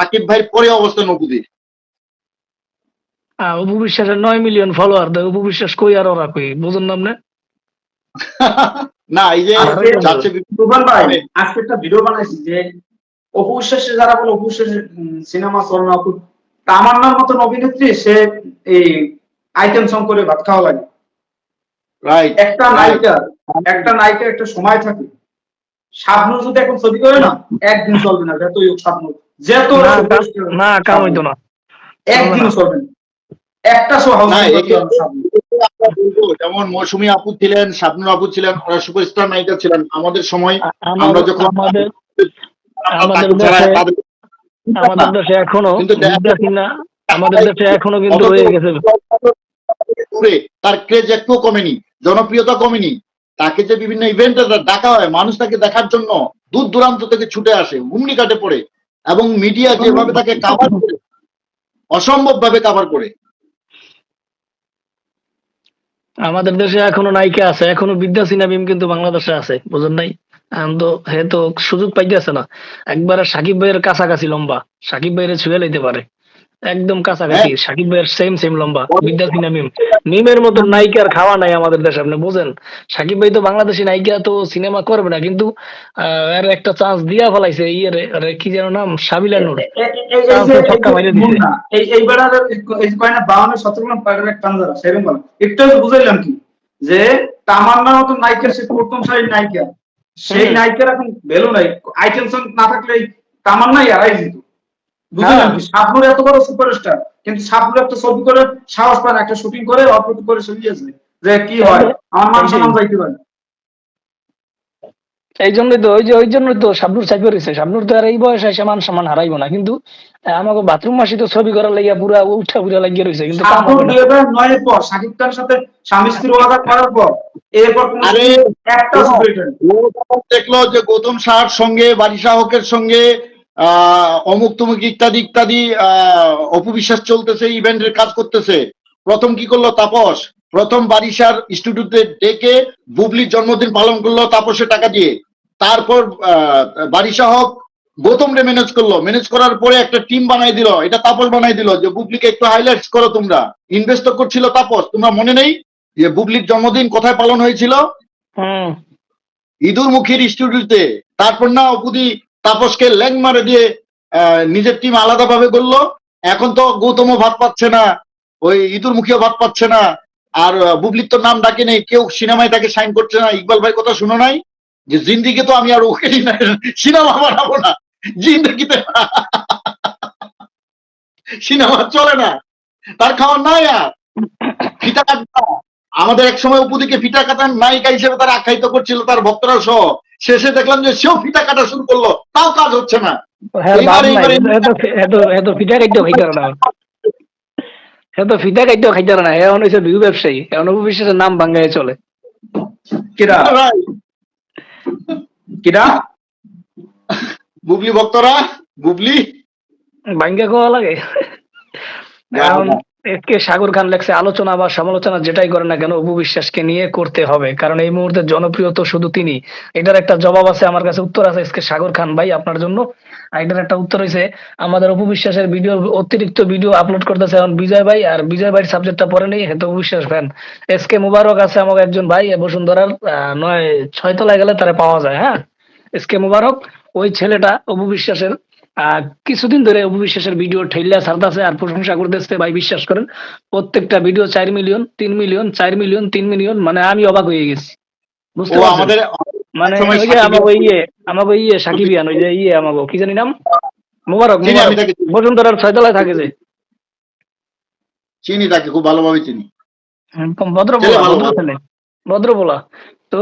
সাকিব ভাইয়ের পরে অবস্থান অপুদের আহ, অপু বিশ্বাসের নয় মিলিয়ন ফলোয়ার দেয় অপু বিশ্বাস কই আর ওরা কই? বুঝুন না আপনি? না এই যে যাচ্ছে ভাই আজকে একটা ভিডিও বানাইছি যে অপু বিশ্বাসে যারা বলে অপু বিশ্বাসের সিনেমা চল না অপু তামান্নার মতন অভিনেত্রী সে এই আইটেম সং করে ভাত খাওয়া লাগে। রাইট একটা নায়িকা একটা নায়িকা একটা সময় থাকে। শাবনুর যদি এখন ছবি করে না একদিন চলবে না যতই হোক শাবনুর। যত না, না কাম হইতো না। একদিন চলবে একটা শো হাউস যেমন মৌসুমী আপু ছিলেন শাবনুর আপু ছিলেন ওরা সুপারস্টার নায়িকা ছিলেন। আমাদের সময় আমরা যখন আমাদের আমাদের দেশে- এখনও আমাদের দেশে এখনও কিন্তু রয়ে গেছে। তার ক্রেজ একটু কমেনি জনপ্রিয়তা কমেনি। তাকে যে বিভিন্ন ইভেন্টে ডাকা হয় মানুষ তাকে দেখার জন্য দূর দূরান্ত থেকে ছুটে আসে হুমনি কাটে পড়ে। এবং মিডিয়া যেভাবে তাকে কাভার করে অসম্ভব ভাবে কাভার করে। আমাদের দেশে এখনও নায়িকা আছে এখনও বিদ্যাসী নাবিম কিন্তু বাংলাদেশে আছে বুঝেন নাই? তো হে তো সুযোগ পাইতেছে না। একবারে সাকিব ভাইয়ের কাছাকাছি লম্বা সাকিব ভাইয়ের ছুঁয়ে লইতে পারে। একদম কাছাকাছি সাকিব ভাইয়ের সেম সেম লম্বা মিমের মতো নায়িকার খাওয়া নাই আমাদের দেশে আপনি বুঝেন? সাকিব ভাই তো বাংলাদেশি নায়িকা তো সিনেমা করবে না কিন্তু এর একটা চান্স দিয়া ফেলাইছে আরে কি যেন নাম? নূর। দিছে। এই এই বেড়ার এই কয় না বাউন্ন সতেরো গ্রাম পাইরের এক টান্দারা সেরকম বলে। একটু বুঝাইলাম কি? যে তামান্নার মতো নায়িকা সে প্রথম সারির নায়িকা। সেই। নায়িকার এখন ভ্যালু নাই। আইটেম সং না থাকলে তামান্নাই হারাই যেত। বুঝলাম হ্যাঁ। কি শাবনুর এত বড় সুপারস্টার কিন্তু শাবনুর একটা ছবি করে সাহস পায় একটা শুটিং করে অল্প করে চলে গেছে যে কি হয়? আমার মান সম্মান যাইতে পারে। এই জন্যই তো ওই যে ওই জন্যই তো শাবনুর চাইবে রয়েছে শাবনুর তো আর এই বয়সে এসে মান সম্মান হারাইবো না। কিন্তু আমাকে বাথরুম মাসি তো ছবি করার লাগিয়া পুরা উঠা পুরা লাগিয়ে রয়েছে কিন্তু পর শাকিব সাথে স্বামী ওয়াদা করার পর এরপর একটা দেখল যে গৌতম শাহর সঙ্গে বারিশা হকের সঙ্গে অমুক তমুক ইত্যাদি ইত্যাদি আহ অপবিশ্বাস চলতেছে ইভেন্টের কাজ করতেছে। প্রথম কি করল তাপস? প্রথম বারিশার স্টুডিওতে ডেকে বুবলির জন্মদিন পালন করল তাপসের টাকা দিয়ে। তারপর আহ, বারিশা হক গৌতম রে ম্যানেজ করল। ম্যানেজ করার পরে একটা টিম বানাই দিল। এটা তাপস বানাই দিল যে বুবলিকে একটু হাইলাইটস করো তোমরা। ইনভেস্ট তো করছিল তাপস। তোমরা মনে নেই যে বুবলির জন্মদিন কোথায় পালন হয়েছিল? ইঁদুর মুখীর স্টুডিওতে তারপর না অপুদি তাপসকে ল্যাং মারে দিয়ে নিজের টিম আলাদা ভাবে করল এখন তো গৌতম ভাত পাচ্ছে না, ওই ইঁদুর মুখীও ভাত পাচ্ছে না, আর বুবলির তো নাম ডাকে নেই, কেউ সিনেমায় তাকে সাইন করছে না। ইকবাল ভাই কথা শুনো নাই? যে জিন্দিকে তো আমি আর ওকে সিনেমা বানাবো না, জিন্দিগিতে সিনেমা চলে না, তার খাওয়ার নাই আর। ফিতা কাটবা আমাদের এক সময় উপদিকে ফিটা কাটার নায়িকা হিসেবে তারা আখ্যায়িত করছিল তার ভক্তরা সহ শেষে দেখলাম যে সেও ফিতা কাটা শুরু করল। তাও কাজ হচ্ছে না। হ্যাঁ ফিটা খাইতে না। ফিটা খাইতে না। এখন ব্যবসায়ী। এখন নাম চলে। কিরা? কিরা বুবলি ভক্তরা? বুবলি? বাঙ্গা খাওয়া লাগে। এখন একে সাগর খান লেখছে, আলোচনা বা সমালোচনা যেটাই করে না কেন অপু বিশ্বাসকে নিয়ে করতে হবে। কারণ এই মুহূর্তে জনপ্রিয় তো শুধু তিনি। এটার একটা জবাব আছে, আমার কাছে উত্তর আছে এসকে সাগর খান ভাই, আপনার জন্য। এটার একটা উত্তর হয়েছে আমাদের অপু বিশ্বাসের ভিডিও অতিরিক্ত ভিডিও আপলোড করতেছে এখন বিজয় ভাই, আর বিজয় ভাইয়ের সাবজেক্টটা পরে নেই হেতু অপু বিশ্বাস ফ্যান এসকে মুবারক আছে আমাকে একজন ভাই বসুন্ধরার নয় ছয় তলায় গেলে তারা পাওয়া যায় হ্যাঁ? এসকে মুবারক, ওই ছেলেটা অপু বিশ্বাসের কিছুদিন ধরে অপু বিশ্বাসের ভিডিও ঠেলিয়া ছাড়তেছে আর প্রশংসা করতেছে ভাই বিশ্বাস করেন প্রত্যেকটা ভিডিও চার মিলিয়ন তিন মিলিয়ন চার মিলিয়ন তিন মিলিয়ন মানে আমি অবাক হয়ে গেছি। বুঝতে পারছেন? মানে ওই যে আমাকে ইয়ে আমাকে ইয়ে সাকিবিয়ান ওই যে ইয়ে আমাকে কি জানি নাম? মোবারক। বসুন্ধরার ছয়তলায় থাকে যে। চিনি তাকে খুব ভালোভাবে চিনি। ভদ্র। ভদ্র বলা তো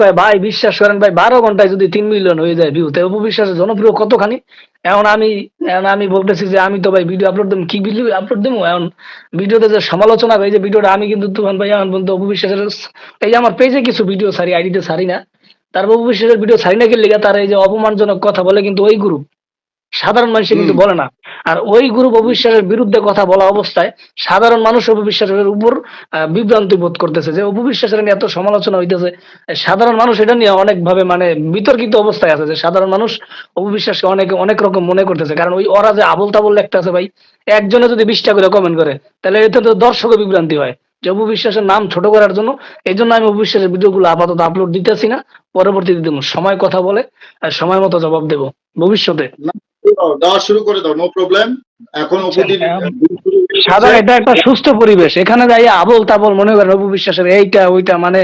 কয়, ভাই, বিশ্বাস করেন ভাই, বারো ঘন্টায় যদি তিন মিলিয়ন হয়ে যায় ভিউ তো অপু জনপ্রিয় কতখানি? এখন আমি এখন আমি বলতেছি যে আমি তো ভাই ভিডিও আপলোড দেবো। কি ভিডিও আপলোড দেবো? এখন ভিডিওতে যে সমালোচনা এই যে ভিডিওটা আমি কিন্তু তুফান ভাই, এখন পর্যন্ত অপু বিশ্বাসের এই যে আমার পেজে কিছু ভিডিও সারি আইডিতে সারি না। তারপর অপু বিশ্বাসের ভিডিও সারি না গেলে তার এই যে অপমানজনক কথা বলে কিন্তু ওই গ্রুপ সাধারণ মানুষ কিন্তু বলে না। আর ওই গ্রুপ অবিশ্বাসের বিরুদ্ধে কথা বলা অবস্থায় সাধারণ মানুষ অপবিশ্বাসের উপর বিভ্রান্তি বোধ করতেছে যে অপবিশ্বাসের নিয়ে এত সমালোচনা হইতেছে। সাধারণ মানুষ এটা নিয়ে অনেক ভাবে মানে বিতর্কিত অবস্থায় আছে যে সাধারণ মানুষ অপবিশ্বাসকে অনেক অনেক রকম মনে করতেছে। কারণ ওই ওরা যে আবল তাবল একটা আছে ভাই একজনে যদি বিশটা করে কমেন্ট করে তাহলে এতে তো দর্শকের বিভ্রান্তি হয়। যে অপবিশ্বাসের নাম ছোট করার জন্য এই জন্য আমি অপবিশ্বাসের ভিডিওগুলো আপাতত আপলোড দিতেছি না। পরবর্তীতে দেবো সময় কথা বলে আর সময় মতো জবাব দেবো। ভবিষ্যতে। দেওয়া শুরু করে দাও নো প্রবলেম এখন অপুদির সাধারণ এটা একটা সুস্থ পরিবেশ। এখানে যাই আবল তাবল মনে করেন অপু বিশ্বাসের এইটা ওইটা মানে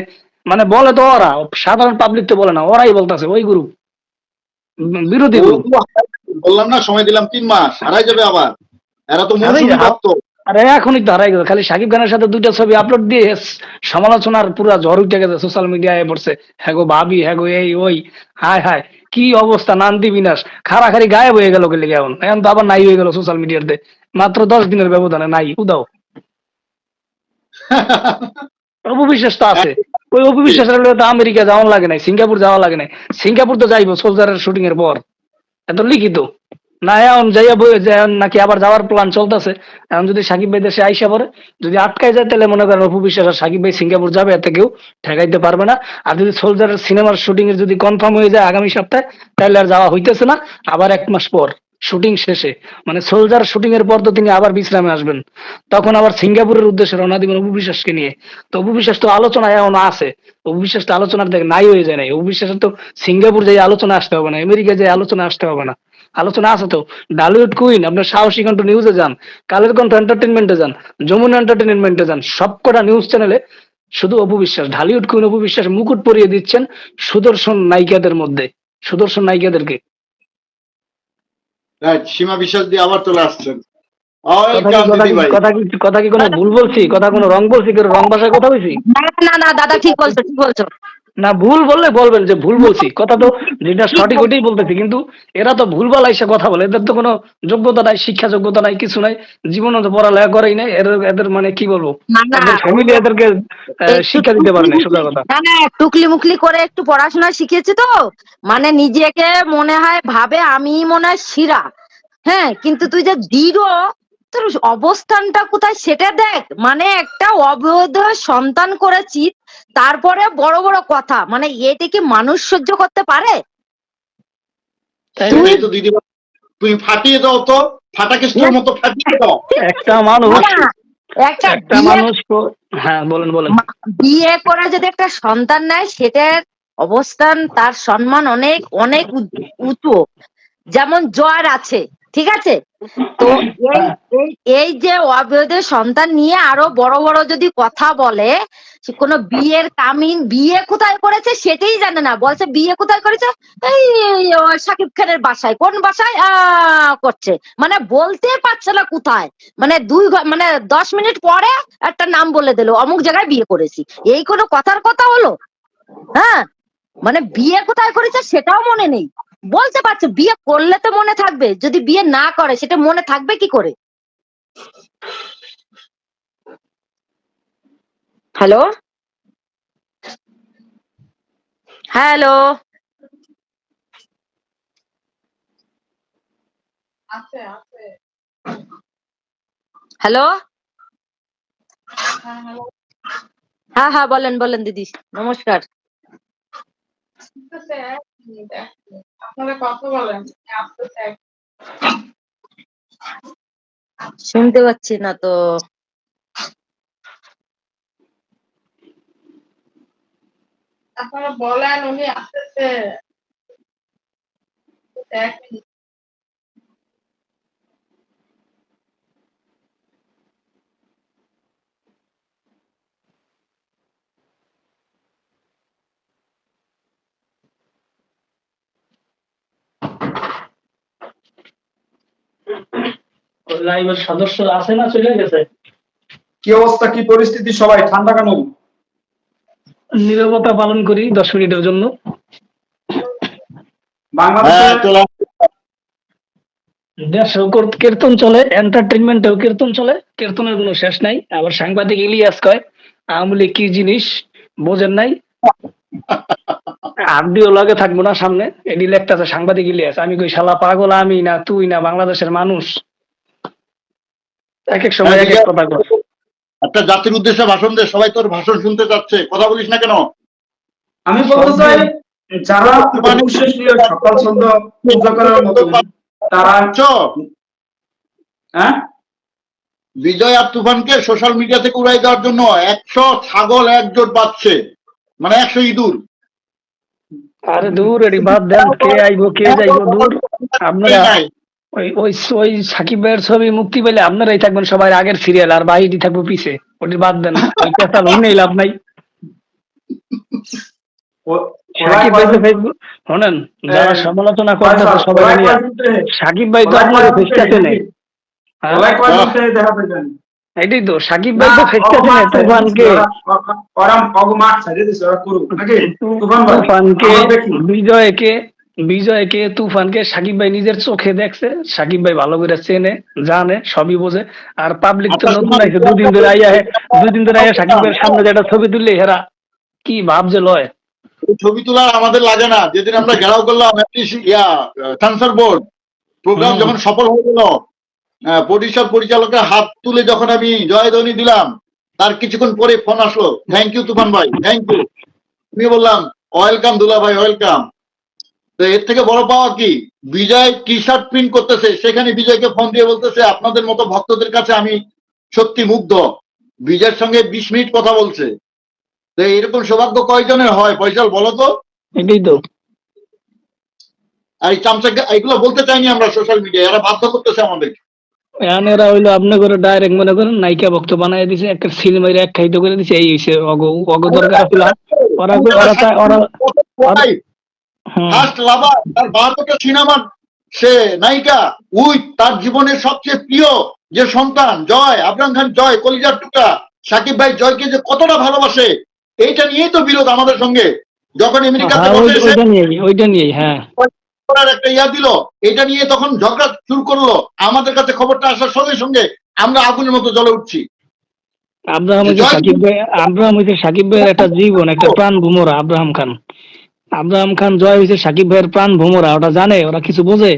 মানে বলে তো ওরা। সাধারণ পাবলিক তো বলে না ওরাই বলতেছে ওই গ্রুপ বিরোধী গ্রুপ বললাম না সময় দিলাম তিন মাস হারাই যাবে আবার। এরা তো আরে এখনই তো হারাই গেছে খালি সাকিব খানের সাথে দুইটা ছবি আপলোড দিয়ে সমালোচনার পুরা ঝড় উঠে গেছে সোশ্যাল মিডিয়ায় পড়ছে। হ্যাঁ গো ভাবি হ্যাঁ গো এই ওই। হায় হায়। কি অবস্থা, নান্দি বিনাশ। খাড়াখাড়ি গায়েব হয়ে গেল গেলে এখন এখন তো আবার নাই হয়ে গেল সোশ্যাল মিডিয়াতে মাত্র দশ দিনের ব্যবধানে নাই, উদাও। অপবিশ্বাস তো আছে। ওই অপবিশ্বাসের হলে তো আমেরিকা যাওয়া লাগে নাই, সিঙ্গাপুর যাওয়া লাগে নাই। সিঙ্গাপুর তো যাইবো সোলজারের শুটিং এর পর। এত লিখিত। না, এখন যাইয়া নাকি আবার যাওয়ার প্ল্যান চলতেছে। এখন যদি সাকিব ভাই দেশে আইসা পড়ে যদি আটকায় যায়, তাহলে মনে করেন অপবিশ্বাস আর সাকিব ভাই সিঙ্গাপুর যাবে, এতে কেউ ঠেকাইতে পারবে না। আর যদি সোলজারের সিনেমার শুটিং এর যদি কনফার্ম হয়ে যায় আগামী সপ্তাহে, তাহলে আর যাওয়া হইতেছে না। আবার এক মাস পর শুটিং শেষে। মানে সোলজার শুটিং এর পর তো তিনি আবার বিশ্রামে আসবেন। তখন আবার সিঙ্গাপুরের উদ্দেশ্যে রওনা দিবেন অপবিশ্বাসকে নিয়ে। তো অপবিশ্বাস তো আলোচনায় এখন আছে। অপবিশ্বাস তো আলোচনার দেখ নাই হয়ে যায় নাই। অপবিশ্বাসের তো সিঙ্গাপুর যাই আলোচনা আসতে হবে না, আমেরিকা যাই আলোচনা আসতে হবে না। আলোচনা আছে তো? ডালিউড কুইন আপনার সাহসী কণ্ঠ নিউজে যান কালের কণ্ঠ এন্টারটেনমেন্টে যান যমুনা এন্টারটেনমেন্টে যান সবকটা নিউজ চ্যানেলে শুধু অপবিশ্বাস ঢালিউড কুইন অপবিশ্বাস মুকুট পরিয়ে দিচ্ছেন সুদর্শন নায়িকাদের মধ্যে। সুদর্শন নায়িকাদেরকে। সীমা বিশ্বাস দিয়ে আবার চলে আসছেন। কথা কি- কথা কি- ভাই। কথা কি কথা কি কোনো ভুল বলছি? কথা কোনো রং বলছি রং ভাষায় কথা বলছি? না না না দাদা ঠিক বলছো ঠিক বলছো। না ভুল বললে বলবেন যে ভুল বলছি। কথা তো যেটা সঠিক ওইটাই বলতেছি কিন্তু এরা তো ভুল বলা এসে কথা বলে। এদের তো কোনো যোগ্যতা নাই শিক্ষা যোগ্যতা নাই কিছু নাই জীবনে তো পড়ালেখা করেই নাই। এদের এদের মানে কি বলব? এদের ফ্যামিলি এদেরকে শিক্ষা দিতে পারে না সোজা কথা। না না টুকলি মুকলি করে একটু পড়াশোনা শিখেছি তো। মানে নিজেকে মনে হয় ভাবে আমি মনে হয় শিরা। হ্যাঁ কিন্তু তুই যে দৃঢ় তোর অবস্থানটা কোথায় সেটা দেখ। মানে একটা অবৈধ সন্তান করেছি তারপরে বড় বড় কথা। মানে এটা কি মানুষ সহ্য করতে পারে? তুমি ফাটিয়ে দাও তো ফাটা মতো ফাটিয়ে দাও। একটা মানুষ একটা হ্যাঁ বলেন বলেন। বিয়ে করে যদি একটা সন্তান নেয় সেটার অবস্থান তার সম্মান অনেক অনেক উ- উঁচু। যেমন জয় আছে ঠিক আছে? তো এই, এই- যে অবৈধ সন্তান নিয়ে আরও বড় বড় যদি কথা বলে কোনো বিয়ের কামিন, বিয়ে কোথায় করেছে সেটাই জানে না। বলছে, বিয়ে কোথায় করেছে? এই ও শাকিব খানের বাসায়। কোন বাসায়? করছে। মানে বলতে পারছে না কোথায়। মানে দুই মানে দশ মিনিট পরে একটা নাম বলে দিল, অমুক জায়গায় বিয়ে করেছি। এই কোনো কথার কথা হলো? হ্যাঁ? মানে বিয়ে কোথায় করেছে সেটাও মনে নেই। বলতে পারছে বিয়ে করলে তো মনে থাকবে। যদি বিয়ে না করে সেটা মনে থাকবে কি করে? Hello hello hello. হ্যাঁ হ্যাঁ বলেন বলেন দিদি নমস্কার। আপনারা কথা বলেন। শুনতে পাচ্ছি না তো। আপনারা বলেন উনি আসতেছে। এক মিনিট লাইভের সদস্য আছে না চলে গেছে? কি অবস্থা কি পরিস্থিতি সবাই? ঠান্ডা কেন? নিরবতা পালন করি দশ মিনিটের জন্য। বাংলাদেশে হ্যাঁ। দেশেও কীর্তন চলে এন্টারটেনমেন্টেও কীর্তন চলে। কীর্তনের কোনো শেষ নাই। আবার সাংবাদিক ইলিয়াস কয় আওয়ামী লীগ কি জিনিস বোঝেন নাই? আব্দিও লগে থাকব না সামনে। এডি লেখতেছে সাংবাদিক ইলিয়াস আমি কই শালা পাগল আমি না তুই না বাংলাদেশের মানুষ? এক এক সময় এক এক কথা কয় একটা জাতির উদ্দেশ্যে ভাষণ দে সবাই তোর ভাষণ শুনতে চাচ্ছে কথা বলিস না কেন? আমি বলতে চাই যারা সকাল সন্ধ্যা পূজা করার মতো তারা আচ্ছা, হ্যাঁ? বিজয় আর তুফানকে সোশ্যাল মিডিয়া থেকে উড়াই দেওয়ার জন্য একশো ছাগল একজোট পাচ্ছে মানে একশো ইঁদুর। আরে দূর এডি বাদ দেন কে আইবো কে যাইবো দূর। আপনারা। ওই ওই ওই সাকিব ভাইয়ের ছবি মুক্তি পেলে আপনারাই থাকবেন সবাই আগের সিরিয়াল আর বাহিনী থাকব পিছে ওটি বাদ দেন ওই নেই লাভ নাই সাকিব ভাই তো ফেসবুক শোনেন যারা সমালোচনা করতেছে সবাই কয়জন নিয়ে থেকে- সাকিব ভাই তো আপনার ফেসটাতে নেই হ্যাঁ? এটাই তো সাকিব ভাই ফেসটাতে নেই তুফানকে তুফানকে বিজয়কে বিজয়কে তুফানকে সাকিব ভাই নিজের চোখে দেখছে সাকিব ভাই ভালো করে চেনে জানে সবই বোঝে। আর পাবলিক তো নতুন আইছে দুদিন ধরে আইয়া দুদিন ধরে আইয়া সাকিব ভাইয়ের সামনে যে একটা ছবি তুললে হেরা কি ভাব যে লয়। ছবি তোলা আমাদের লাগে না। যেদিন আমরা ঘেরাও করলাম ইয়া সেন্সর বোর্ড প্রোগ্রাম যখন সফল হয়ে গেল প্রডিউসার পরিচালকের হাত তুলে যখন আমি জয়ধ্বনি দিলাম তার কিছুক্ষণ পরে ফোন আসলো থ্যাংক ইউ তুফান ভাই থ্যাংক ইউ আমি বললাম ওয়েলকাম দুলা ভাই ওয়েলকাম তো এর থেকে বড় পাওয়া কি? বিজয় টি শার্ট প্রিন্ট করতেছে সেখানে বিজয়কে ফোন দিয়ে বলতেছে আপনাদের মতো ভক্তদের কাছে আমি সত্যি মুগ্ধ। বিজয়ের সঙ্গে বিশ মিনিট কথা বলছে। তো এরকম সৌভাগ্য কয়জনের হয়? ফয়সাল বলো তো। এটাই তো। আর এই চামচা এগুলো বলতে চাইনি আমরা সোশ্যাল মিডিয়ায় এরা বাধ্য করতেছে আমাদের এখন এরা হইল আপনি করে ডাইরেক্ট মনে করেন নায়িকা ভক্ত বানাই দিছে একটা সিনেমা এক খাইতে করে দিছে এই হইছে অগ অগ দরকার ওরা ওরা ওরা। ফার্স্ট লাভার তার বাহাত্তরটা সিনেমার সে নায়িকা। উই তার জীবনের সবচেয়ে প্রিয় যে সন্তান জয় আবরাম খান জয় কলিজার টুকরা সাকিব ভাই জয়কে যে কতটা ভালোবাসে এইটা নিয়েই তো বিরোধ আমাদের সঙ্গে। যখন আমেরিকাতে হ্যাঁ, ওইটা নিয়েই হ্যাঁ। করার একটা ইয়া দিল এটা নিয়ে তখন ঝগড়া শুরু করল। আমাদের কাছে খবরটা আসার সঙ্গে সঙ্গে আমরা আগুনের মতো জ্বলে উঠছি। আব্রাহাম সাকিব ভাই আব্রাহাম সাকিব ভাইয়ের একটা জীবন একটা প্রাণ ভুমরা আব্রাহাম খান। আব্রাহাম খান জয় হইছে সাকিব ভাইয়ের প্রাণ ভুমরা ওটা জানে, ওরা কিছু বোঝে।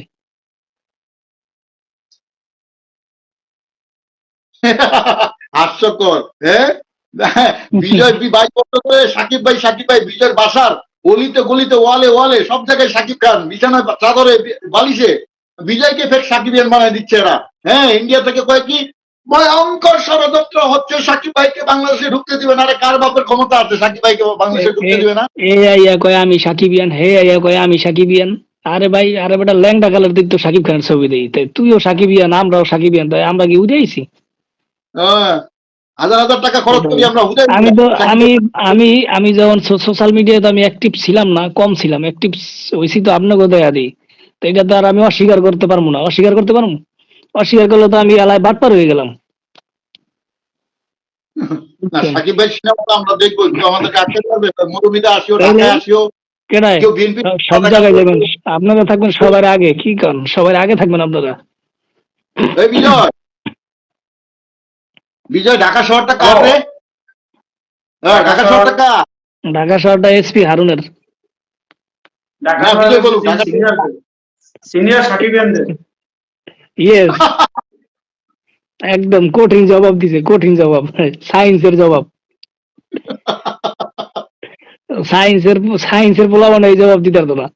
হাস্যকর হ্যাঁ? বিজয় ভাই করতে করে সাকিব ভাই সাকিব ভাই বিজয়ের বাসার, গলিতে গলিতে, ওয়ালে ওয়ালে, সব জায়গায় সাকিব খান বিছানায় চাদরে, বালিশে। বিজয়কে ফের সাকিবিয়ান বানায় দিচ্ছে এরা। হ্যাঁ ইন্ডিয়া থেকে কয় কি ভয়ঙ্কর ষড়যন্ত্র হচ্ছে সাকিব ভাইকে বাংলাদেশে ঢুকতে দিবে না। আরে কার বাপের ক্ষমতা আছে? সাকিব ভাইকে বাংলাদেশে ঢুকতে দিবে না? এ আইয়া কয় আমি সাকিবিয়ান হে আইয়া কয় আমি সাকিবিয়ান। আরে ভাই আরে বেটা ল্যাংটা কালার দিক তো সাকিব খানের ছবি দেই। তাই তুইও সাকিবিয়ান আমরাও সাকিবিয়ান তাই আমরা কি উড়াইছি হ্যাঁ, হাজার হাজার টাকা খরচ করি আমরা আমি তো আমি আমি আমি যখন সোশ্যাল মিডিয়াতে আমি অ্যাক্টিভ ছিলাম না কম ছিলাম। অ্যাক্টিভ হয়েছি তো আপনাকে দেখা দিই। তো এটা তো আর আমি অস্বীকার করতে পারব না। অস্বীকার করতে পারব? অস্বীকার করলে তো আমি এলায় বাটপার হয়ে গেলাম। সাকিব ভাই সিনেমাটা আমরা দেখব কেউ আমাদেরকে পারবে মরুমিদা আসিও ঢাকায় আসিও। কেনায় কেউ বিএনপি সব জায়গায় যাবেন আপনারা থাকবেন সবার আগে কি কারণ? সবার আগে থাকবেন আপনারা। বিজয়। বিজয় ঢাকা শহরটা কার রে? হ্যাঁ, ঢাকা শহরটা কার? ঢাকা শহরটা এসপি হারুনের। ঢাকা সিনিয়র ইয়েস একদম কঠিন জবাব দিছে, কঠিন জবাব। সায়েন্সের জবাব। সায়েন্সের সায়েন্সের পোলাবান এই জবাব দিতে পারতো না।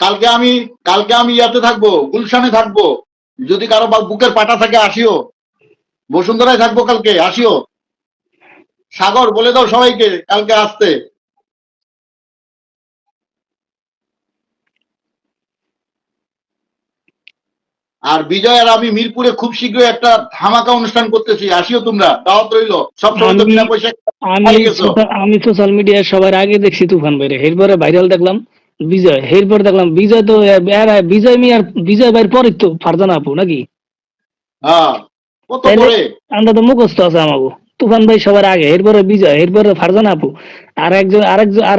কালকে আমি কালকে আমি ইয়াতে থাকব, গুলশানে থাকব। যদি কারও বুকের পাটা থাকে, আসিও। বসুন্ধরায় থাকব কালকে, আসিও। সাগর, বলে দাও সবাইকে কালকে আসতে। আর বিজয় আর আমি মিরপুরে খুব শীঘ্রই একটা ধামাকা অনুষ্ঠান করতেছি। আসিও তোমরা দাওয়াত রইল। সব সময় তো আমি- বিনা পয়সা আমি সোশ্যাল- মিডিয়ায় সবার আগে দেখছি তুফান বাইরে। এরপরে ভাইরাল দেখলাম বিজয়। এরপর দেখলাম বিজয় তো বিজয় মিয়ার বিজয় ভাইয়ের পরে তো ফারজানা আপু নাকি? হ্যাঁ কত আমরা তো মুখস্থ আছে আমাকে তুফান ভাই সবার আগে এরপরে বিজয় এরপরে ফারজানা আপু। আর একজন আরেকজন আর